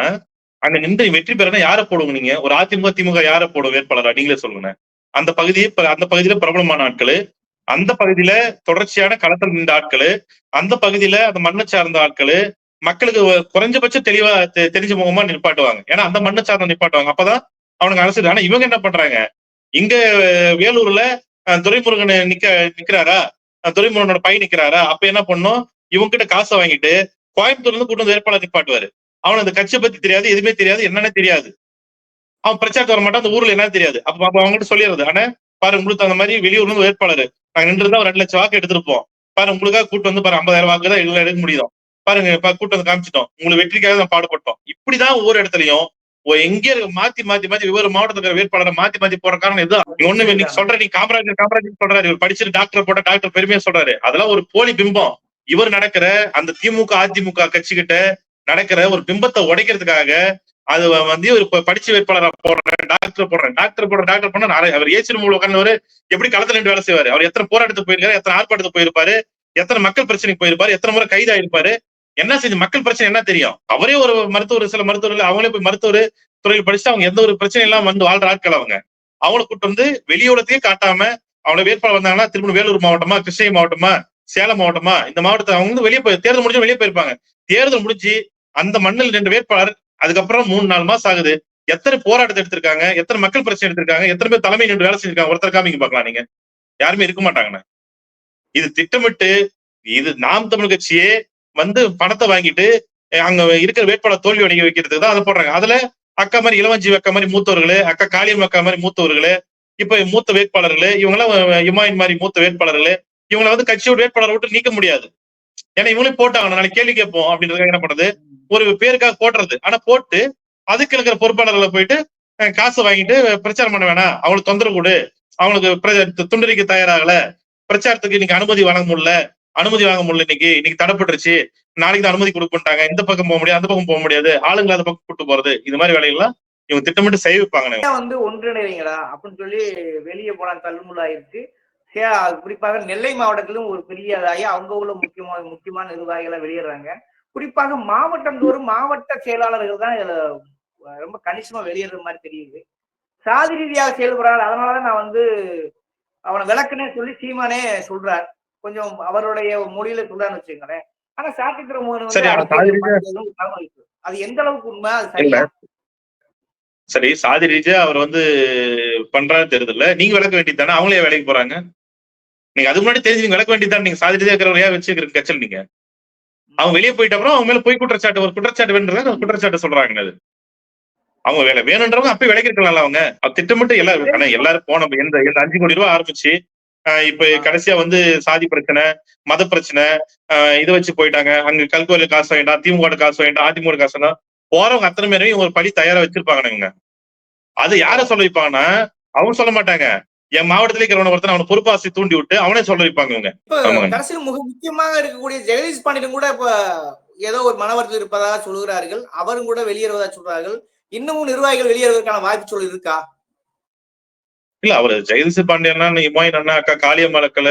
A: அங்க நின்று வெற்றி பெறனா யாரை போடுங்க நீங்க? ஒரு அதிமுக திமுக யாரை போடும் வேட்பாளரா? நீங்களே சொல்லுங்க. அந்த பகுதியை அந்த பகுதியில பிரபலமான ஆட்கள் அந்த பகுதியில தொடர்ச்சியான களத்தில் நின்ற ஆட்கள் அந்த பகுதியில அந்த மண்ணை சார்ந்த ஆட்கள் மக்களுக்கு குறைஞ்சபட்சம் குறைஞ்சபட்ச தெளிவா தெ- தெரிஞ்ச முகமா நிப்பாட்டுவாங்க. ஏன்னா அந்த மண்ணை சார்ந்த நிப்பாட்டுவாங்க. அப்பதான் அவனுக்கு அரசு ஆனா இவங்க என்ன பண்றாங்க? இங்க வேலூர்ல துரைமுருகன் நிக்க நிக்கிறாரா? துரைமுருகனோட பை நிக்கிறாரா? அப்ப என்ன பண்ணும்? இவங்க கிட்ட காசை வாங்கிட்டு கோயம்புத்தூர்ல இருந்து கூட்டு வந்து வேட்பாளர் நிப்பாட்டுவாரு. அவன் அந்த கட்சியை பத்தி தெரியாது எதுவுமே தெரியாது என்னன்னே தெரியாது. அவன் பிரச்சாரத்துக்கு வர மாட்டான் அந்த ஊர்ல என்னன்னு தெரியாது. அப்ப அப்ப அவங்ககிட்ட சொல்லிடுறது ஆனா பாரு உங்களுக்கு அந்த மாதிரி வெளியூர்ல இருந்து வேட்பாளர். நாங்க நின்றுதான் ஒரு ரெண்டு லட்சம் வாக்கு எடுத்திருப்போம் பாரு உங்களுக்காக கூட்டு வந்து பாரு ஐம்பதாயிரம் வாக்கு தான் எடுக்க முடியும். பாருங்க கூட்டு வந்து காமிச்சிட்டோம். உங்களுக்கு வெற்றிக்காக நான் பாடுபட்டோம். இப்படிதான் ஒவ்வொரு இடத்துலயும் எங்கே மாத்தி மாத்தி மாத்தி ஒவ்வொரு மாவட்டத்துல இருக்கிற வேட்பாளரை மாத்தி மாத்தி போற காரணம் இதுதான். ஒண்ணு நீ சொல்ற நீ காமராஜர் காமராஜர் சொல்றாரு. இவர் படிச்சுட்டு டாக்டர் போட்ட டாக்டர் பெருமையா சொல்றாரு. அதெல்லாம் ஒரு போலி பிம்பம். இவர் நடக்கிற அந்த திமுக அதிமுக கட்சி கிட்ட நடக்கிற ஒரு பிம்பத்தை உடைக்கிறதுக்காக அது வந்து ப- படிச்ச வேட்பாளரா போடுறேன் டாக்டர் போடுறேன் டாக்டர் போடுற டாக்டர் பண்ண அவர் ஏசி மூலம் உட்கார்ந்தவர் எப்படி களத்துல நின்று வேலை செய்வாரு? அவர் எத்தனை போராட்டத்துக்கு போயிருக்காரு? எத்தனை ஆர்ப்பாட்டத்துக்கு போயிருப்பாரு? எத்தனை மக்கள் பிரச்சனைக்கு போயிருப்பாரு? எத்தனை முறை கைதாயிருப்பாரு? என்ன செஞ்சு மக்கள் பிரச்சனை என்ன தெரியும்? அவரே ஒரு மருத்துவர் சில மருத்துவர்கள் அவங்களே போய் மருத்துவர் துறையில் படிச்சு அவங்க எந்த ஒரு பிரச்சனை எல்லாம் வந்து வாழ்ற ஆட்கள் அவங்க. அவங்கள கூட்டு வந்து வெளியுலகத்தையே காட்டாம அவங்கள வேட்பாளர் வந்தாங்கன்னா திரும்ப வேலூர் மாவட்டமா கிருஷ்ணகிரி மாவட்டமா சேலம் மாவட்டமா இந்த மாவட்டத்தை அவங்க வந்து வெளியே போய் தேர்தல் முடிஞ்சு வெளியே போயிருப்பாங்க. தேர்தல் முடிஞ்சு அந்த மண்ணில் ரெண்டு வேட்பாளர் அதுக்கப்புறம் மூணு நாலு மாசம் ஆகுது. எத்தனை போராட்டத்தை எடுத்திருக்காங்க? எத்தனை மக்கள் பிரச்சனை எடுத்திருக்காங்க? எத்தனை பேர் தலைமை நின்று வேலை செஞ்சிருக்காங்க? ஒருத்தர் காமிங்க பாக்கலாம் நீங்க. யாருமே இருக்க மாட்டாங்கண்ணே. இது திட்டமிட்டு இது நாம் தமிழ் கட்சியே வந்து பணத்தை வாங்கிட்டு அங்க இருக்கிற வேட்பாளர் தோல்வி அடைய வைக்கிறதுக்கு தான் அதை போடுறாங்க. அதுல அக்கா மாதிரி இளவஞ்சி அக்கா மாதிரி மூத்தவர்களே அக்கா காளியம் அக்கா மாதிரி மூத்தவர்களே இப்ப மூத்த வேட்பாளர்களே இவங்கெல்லாம் இமாயின் மாதிரி மூத்த வேட்பாளர்களே இவங்களை வந்து கட்சியோட வேட்பாளரை விட்டு நீக்க முடியாது. ஏன்னா இவங்களே போட்டாங்க நாளைக்கு கேள்வி கேட்போம் அப்படின்றதுக்காக என்ன பண்றது? ஒரு பேருக்காக போடுறது. ஆனா போட்டு அதுக்கு இருக்கிற பொறுப்பாளர்களை போயிட்டு காசு வாங்கிட்டு பிரச்சாரம் பண்ண வேணாம். அவங்களுக்கு தொந்தரவு கொடு. அவங்களுக்கு பிர- துண்டறிக்க தயாராகல. பிரச்சாரத்துக்கு இன்னைக்கு அனுமதி வழங்க முடியல. அனுமதி வாங்க முடியல இன்னைக்கு. இன்னைக்கு தடைப்பட்டுருச்சு. நாளைக்கு தான் அனுமதி கொடுப்பாங்க இந்த பக்கம் போக முடியாது அந்த பக்கம் போக முடியாது. ஆளுங்களை அந்த பக்கம் கூட்டு போறது. இது மாதிரி வேலைகள்லாம் இவங்க திட்டமிட்டு செய்ய வைப்பாங்க
B: வந்து ஒன்றிணைவீங்களா அப்படின்னு சொல்லி வெளியே போன தள்ளுமுள்ளா இருக்கு குறிப்பாக நெல்லை மாவட்டத்திலும் ஒரு பெரிய இதாகி அவங்க உள்ள முக்கியமான முக்கியமான நிர்வாகிகளை வெளியேறாங்க குறிப்பாக மாவட்டம் தோறும் மாவட்ட செயலாளர்கள் தான் இதுல ரொம்ப கணிசமா வெளியேற மாதிரி தெரியுது. சாதி ரீதியாக செயல்படுறாரு அதனாலதான் நான் வந்து அவனை விளக்குனே சொல்லி சீமானே சொல்றார். கொஞ்சம் அவருடைய மொழியில சொல்றான்னு வச்சுக்கோங்களேன். ஆனா சாத்தி திருமகன்
A: சரி,
B: வந்து
A: ஆனா
B: அரசியல்
A: சாதி ரீதியா-
B: பார்க்கிறது ஒரு தவறு இருக்கு. அது எந்த அளவுக்கு உண்மை அது சரியா?
A: சரி சாதி ரீதியா அவர் வந்து பண்றாரு தெரியுதுல்ல. நீங்க விளக்க வேண்டியது தானே? அவங்களே வேலைக்கு போறாங்க. நீங்க அது முன்னாடி தெரிஞ்சு நீங்க விளக்க வேண்டியது நீங்க சாதி ரீதியா இருக்கிறவரையா வச்சு கச்சல் நீங்க. அவங்க வெளியே போயிட்ட அப்புறம் அவங்க மேல போய் குற்றச்சாட்டு ஒரு குற்றச்சாட்டு வேணுன்றத குற்றச்சாட்டு சொல்றாங்க அது. அவங்க வேலை வேணுன்றவங்க அப்பயே விலைக்கு இருக்கலாம்ல அவங்க. அது திட்டமிட்டு எல்லாரும் எல்லாரும் போன எந்த அஞ்சு கோடி ரூபாய் ஆரம்பிச்சு இப்ப கடைசியா வந்து சாதி பிரச்சனை மத பிரச்சனை இதை வச்சு போயிட்டாங்க. அங்க கல்கோயில் காசு வேண்டாம் திமுக காசு வேண்டாம் அதிமுக காசு வேண்டாம் போறவங்க அத்தனை பேரையும் இவங்க ஒரு படி தயாரா வச்சிருப்பாங்க அது யார சொல்ல வைப்பாங்கன்னா அவங்க சொல்ல மாட்டாங்க. என் மாவட்டத்துல இருக்கிறவன ஒருத்தன் அவனை பொறுப்பாசி தூண்டி விட்டு அவனே சொல்ல வைப்பாங்க இவங்க.
B: கடைசியில் மிக முக்கியமாக இருக்கக்கூடிய ஜெகதீஷ் பாண்டியன் கூட இப்ப ஏதோ ஒரு மனவரத்தில் இருப்பதாக சொல்லுகிறார்கள். அவரும் கூட வெளியேறுவதா சொல்றார்கள். இன்னமும் நிர்வாகிகள் வெளியேறுவதற்கான வாய்ப்பு சூழல் இருக்கா?
A: இல்ல அவரு ஜெயதிசு பாண்டியன்னா இமாயின் அண்ணா அக்கா காளியம்மாளக்கல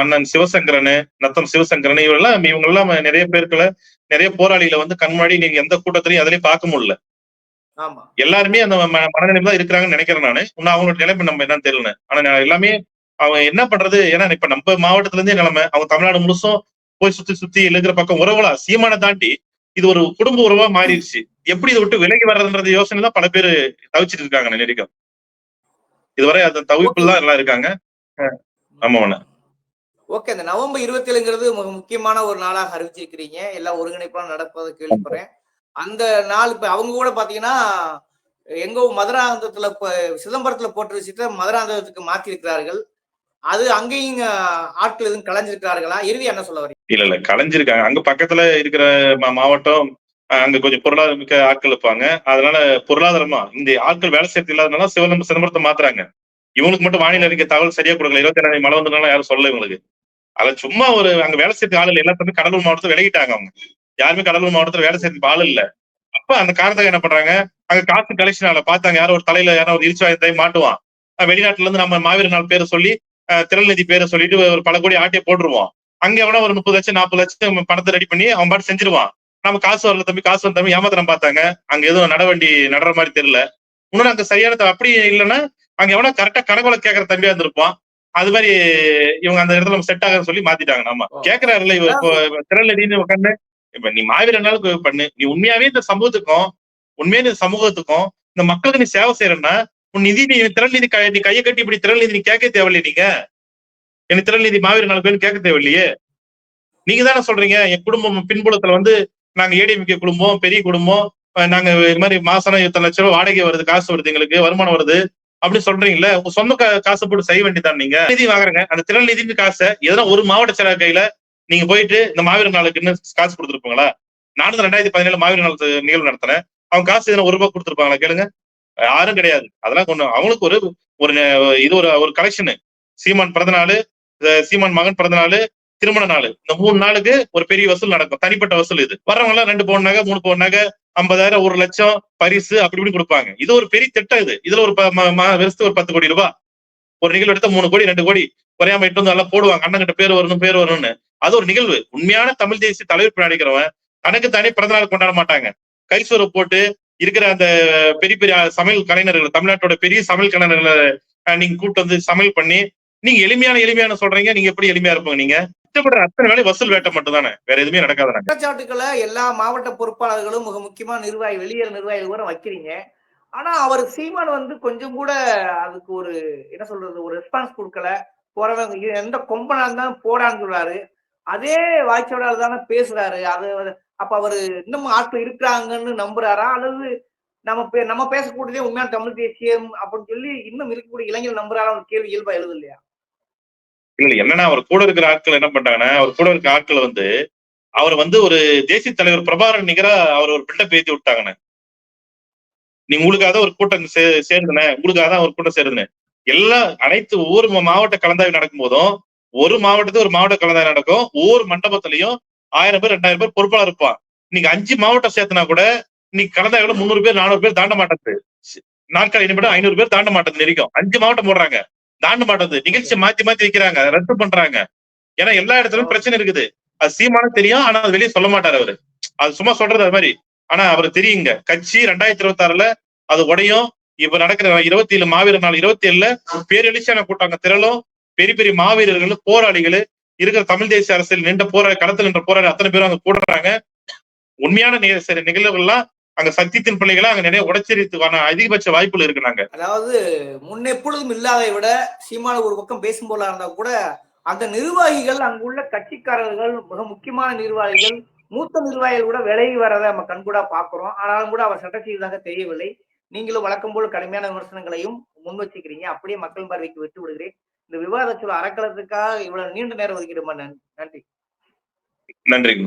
A: அண்ணன் சிவசங்கரனு நத்தம் சிவசங்கரன் இவரெல்லாம் இவங்க எல்லாம் நிறைய பேருக்குள்ள நிறைய போராளிகளை வந்து கண்மாடி நீங்க எந்த கூட்டத்திலையும் அதுலயும் பார்க்க முடியல.
B: ஆமா.
A: எல்லாருமே அந்த மனநிலைமை தான் இருக்கிறாங்கன்னு நினைக்கிறேன் நானு. இன்னும் அவங்களோட நிலைமை நம்ம என்னன்னு தெரியல ஆனா எல்லாமே அவங்க என்ன பண்றது? ஏன்னா இப்ப நம்ம மாவட்டத்துல இருந்தே நிலைமை அவங்க தமிழ்நாடு முழுசும் போய் சுத்தி சுத்தி இருக்கிற பக்கம் உறவுகளா? சீமானை தாண்டி இது ஒரு குடும்ப உறவா மாறிடுச்சு. எப்படி இதை விட்டு விலகி வர்றதுன்றது யோசனை தான் பல பேர் தவிச்சிட்டு இருக்காங்க நெருக்கம். இதுவரை அந்த தவிப்புல தான் எல்லாம் இருக்காங்க. ஆமாண்ணா
B: ஓகே இந்த நவம்பர் இருபத்தி ஏழுங்கிறது மிக முக்கியமான ஒரு நாளாக அறிவிச்சிருக்கிறீங்க. எல்லாம் ஒருங்கிணைப்பாக நடப்பதை கேள்விப்படுறேன். அந்த நாள் இப்ப அவங்க கூட பாத்தீங்கன்னா எங்க மதுராந்தகத்துல இப்ப சிதம்பரத்துல போட்ட விஷயத்த மதுராந்தகத்துக்கு மாத்தி இருக்கிறார்கள் அது அங்கேயும் ஆட்கள் எதுவும் கலைஞ்சிருக்கிறார்களா? இறுதி என்ன சொல்ல வரீங்க?
A: இல்ல இல்ல கலைஞ்சிருக்காங்க. அங்க பக்கத்துல இருக்கிற மா- மாவட்டம் அங்க கொஞ்சம் பொருளாதார மிக்க ஆட்கள் இருப்பாங்க. அதனால பொருளாதாரமா இந்த ஆட்கள் வேலை செய்யறது இல்லாதனால சிவனம் சிதம்பரத்தை மாத்துறாங்க. இவங்களுக்கு மட்டும் வானிலை அறிக்கை தகவல் சரியா கொடுக்கல. இருபத்தி ஏழாம் மழை வந்ததுனால யாரும் சொல்லல இவங்களுக்கு. அதை சும்மா ஒரு அங்க வேலை செய்யறது ஆள் இல்லை. எல்லாத்தையுமே கடலூர் மாவட்டத்தில் விலகிட்டாங்க அவங்க. யாருமே கடலூர் மாவட்டத்துல வேலை செய்யறதுக்கு ஆள் இல்ல. அப்ப அந்த காரணத்துக்கு என்ன பண்றாங்க? அங்க காசு கலெக்ஷன் ஆல பார்த்தாங்க யாரோ ஒரு தலையில யாரோ ஒரு இருச்சாயத்தை மாட்டுவான். வெளிநாட்டுல இருந்து நம்ம மாவீர நாள் பேரை சொல்லி அஹ் திரள்நிதி பேரை சொல்லிட்டு ஒரு பல கோடி ஆட்டையை போட்டுருவோம் அங்க எவனா ஒரு முப்பது லட்சம் நாற்பது லட்சம் பணத்தை ரெடி பண்ணி அவன் பாட்டு செஞ்சிருவான். நம்ம காசு வரல தம்பி காசு வரல தம்பி ஏமாத்திரம் பார்த்தாங்க. அங்க எதுவும் நடவண்டி நடுற மாதிரி தெரியல. இன்னும் அங்க சரியான அப்படி இல்லைன்னா அங்க எவனா கரெக்டா கணக்குல கேட்கற தம்பியா இருந்திருப்பான் அது மாதிரி இவங்க அந்த இடத்துல நம்ம செட் ஆகுன்னு சொல்லி மாத்திட்டாங்க நம்ம
B: ஓ.
A: கேக்குறாருல்ல இவ இப்போ திரள்நிதினு உட்காந்து இப்ப நீ மாவீர நாளுக்கு பண்ணு. நீ உண்மையாவே இந்த சமூகத்துக்கும் உண்மையா இந்த சமூகத்துக்கும் இந்த மக்களுக்கு நீ சேவை செய்யறன்னா உன் நிதி நீ திரள் நிதி நீ கையை கட்டி இப்படி திரள் நிதி நீ கேட்க தேவையில்லை நீங்க. எனக்கு திரள் நிதி மாவீர நாலு பேர் கேட்க தேவையில்லையே. நீங்க தானே சொல்றீங்க? என் குடும்பம் பின்புலத்துல வந்து நாங்க ஏடிஎம்கே குடும்பம் பெரிய குடும்பம் நாங்கள் நாங்க இது மாதிரி மாசம் இத்தனை லட்சம் ரூபாய் வாடகை வருது காசு வருது எங்களுக்கு வருமானம் வருது. அப்படி சொல்றீங்கல்ல உங்க சொந்த காசு போட்டு செய்ய வேண்டியதான் நீங்க. நிதி வாங்குறங்க. அந்த திறன் நிதிக்கு காசை எதனா ஒரு மாவட்ட செயலர் கையில நீங்க போயிட்டு இந்த மாவீரர் நாளுக்குன்னு காசு கொடுத்துருப்பாங்களா? நானும் ரெண்டாயிரத்தி பதினேழு மாவீர நாள் நிகழ்வு நடத்தினேன். அவங்க காசு எதனா ஒரு ரூபாய் கொடுத்துருப்பாங்களா கேளுங்க. யாரும் கிடையாது. அதெல்லாம் கொண்டு அவங்களுக்கு ஒரு ஒரு இது ஒரு ஒரு கலெக்ஷனு சீமான் பிறந்த நாள் சீமான் மகன் பிறந்த நாள் திருமண நாள். இந்த மூணு நாளுக்கு ஒரு பெரிய வசூல் நடக்கும். தனிப்பட்ட வசூல் இது. வர்றவங்க எல்லாம் ரெண்டு பவுன் நகை மூணு பவுன் நகை ஐம்பதாயிரம் ஒரு லட்சம் பரிசு அப்படி இப்படி கொடுப்பாங்க. இது ஒரு பெரிய திட்டம் இது. இதுல ஒரு ப- ம- வருஷத்துக்கு ஒரு பத்து கோடி ரூபாய். ஒரு நிகழ்வு எடுத்த மூணு கோடி ரெண்டு கோடி. குறையாம எட்டு வந்து எல்லாம் போடுவாங்க. அண்ணன் கிட்ட பேர் வரணும் பேர் வரணும்னு. அது ஒரு நிகழ்வு. உண்மையான தமிழ் தேசிய தலைவர் நடிக்கிறவன் தனக்கு தானே பிறந்த நாள் கொண்டாட மாட்டாங்க. கைசோறு போட்டு இருக்கிற அந்த பெரிய பெரிய சமையல் கலைஞர்கள் தமிழ்நாட்டோட பெரிய சமையல் கலைஞர்களை நீங்க கூப்பிட்டு வந்து சமையல் பண்ணி நீங்க எளிமையான எளிமையான சொல்றீங்க. நீங்க எப்படி எளிமையா இருப்பீங்க நீங்க? இஷ்டப்படுற அத்தனை வேலை வசூல் வேட்டை மட்டும் தானே வேற எதுவுமே நடக்காதானே?
B: குற்றச்சாட்டுக்களை எல்லா மாவட்ட பொறுப்பாளர்களும் மிக முக்கியமா நிர்வாகி வெளியேற நிர்வாகிகள் கூட வைக்கிறீங்க. ஆனா அவர் சீமான் வந்து கொஞ்சம் கூட அதுக்கு ஒரு என்ன சொல்றது ஒரு ரெஸ்பான்ஸ் கொடுக்கல. போறவங்க எந்த கொம்பனா இருந்தாலும் போடான்னு சொல்றாரு. அதே வாய்ச்சோட தானே பேசுறாரு. அது அப்ப அவரு இன்னும் ஆட்கள் இருக்கிறாங்கன்னு நம்புறாரா? அல்லது நம்ம பே- நம்ம பேசக்கூடியதே உண்மையான தமிழ் தேசியம் அப்படின்னு சொல்லி இன்னும் இருக்கக்கூடிய இளைஞர் நம்புறாரா? ஒரு கேள்வி இயல்பா எழுது இல்லையா
A: இல்ல என்னன்னா அவர் கூட இருக்கிற ஆட்கள் என்ன பண்றாங்கன்னா அவர் கூட இருக்கிற ஆட்கள் வந்து அவர் வந்து ஒரு தேசிய தலைவர் பிரபாகரன் நிகரா அவர் ஒரு பில்டப் ஏத்தி விட்டாங்கண்ணே. நீ உங்களுக்காக ஒரு கூட்டம் சே சேருதுனே உங்களுக்காக தான் ஒரு கூட்டம் சேருதுன்னு எல்லா அனைத்து ஒவ்வொரு மா- மாவட்ட கலந்தாய்வு நடக்கும் போதும் ஒரு மாவட்டத்துக்கு ஒரு மாவட்ட கலந்தாய்வு நடக்கும். ஒவ்வொரு மண்டபத்திலையும் ஆயிரம் பேர் ரெண்டாயிரம் பேர் பொறுப்பாளர் இருப்பான். இன்னைக்கு அஞ்சு மாவட்டம் சேர்த்தனா கூட நீ கலந்தாய்வுல முந்நூறு பேர் நானூறு பேர் தாண்ட மாட்டேங்குது. நாட்கள் இனிமேட்டு ஐநூறு பேர் தாண்ட மாட்டேங்குது நெரிக்கும். அஞ்சு மாவட்டம் போடுறாங்க. தாண்ட மாட்டேங்குது நிகழ்ச்சி மாத்தி மாத்தி வைக்கிறாங்க. ரத்து பண்றாங்க. ஏன்னா எல்லா இடத்துலயும் பிரச்சனை இருக்குது. அது சீமான தெரியும். ஆனா அது வெளியே சொல்ல மாட்டாரு அவரு. அது சும்மா சொல்றது அது மாதிரி. ஆனா அவரு தெரியுங்க. கட்சி ரெண்டாயிரத்தி இருபத்தி ஆறுல அது உடையும். இப்ப நடக்கிற இருபத்தி ஏழு மாவீரர் நாள் இருபத்தி ஏழுல பேரெழுச்சியான கூட்டாங்க திரளும். பெரிய பெரிய மாவீரர்கள் போராளிகள் இருக்கிற தமிழ் தேசிய அரசியல் நின்ற போற களத்தில் நின்ற போராடி அத்தனை பேரும் அங்க கூடுறாங்க. உண்மையான நிகழ்வுகள்லாம் அங்க சத்தியத்தின் பிள்ளைகளை அங்க நிறைய உடச்சரித்துக்கான அதிகபட்ச வாய்ப்புகள் இருக்கு நாங்க.
B: அதாவது முன்னெப்பொழுதும் இல்லாதை விட சீமான ஒரு பக்கம் பேசும் போல இருந்தா கூட அந்த நிர்வாகிகள் அங்குள்ள கட்சிக்காரர்கள் மிக முக்கியமான நிர்வாகிகள் மூத்த நிர்வாகிகள் கூட விலகி வரதை நம்ம கண்கூடா பாக்குறோம் ஆனாலும் கூட அவர் சட்ட செய்ததாக தெரியவில்லை. நீங்களும் வழக்கம் போல் கடுமையான விமர்சனங்களையும் முன் வச்சுக்கிறீங்க அப்படியே மக்கள் பார்வைக்கு விட்டு விடுகிறேன். இந்த விவாதத்தில் அறக்கலத்துக்காக இவ்வளவு நீண்ட நேரம் ஒதுக்கிடுமா நன்றி.
A: நன்றிங்க.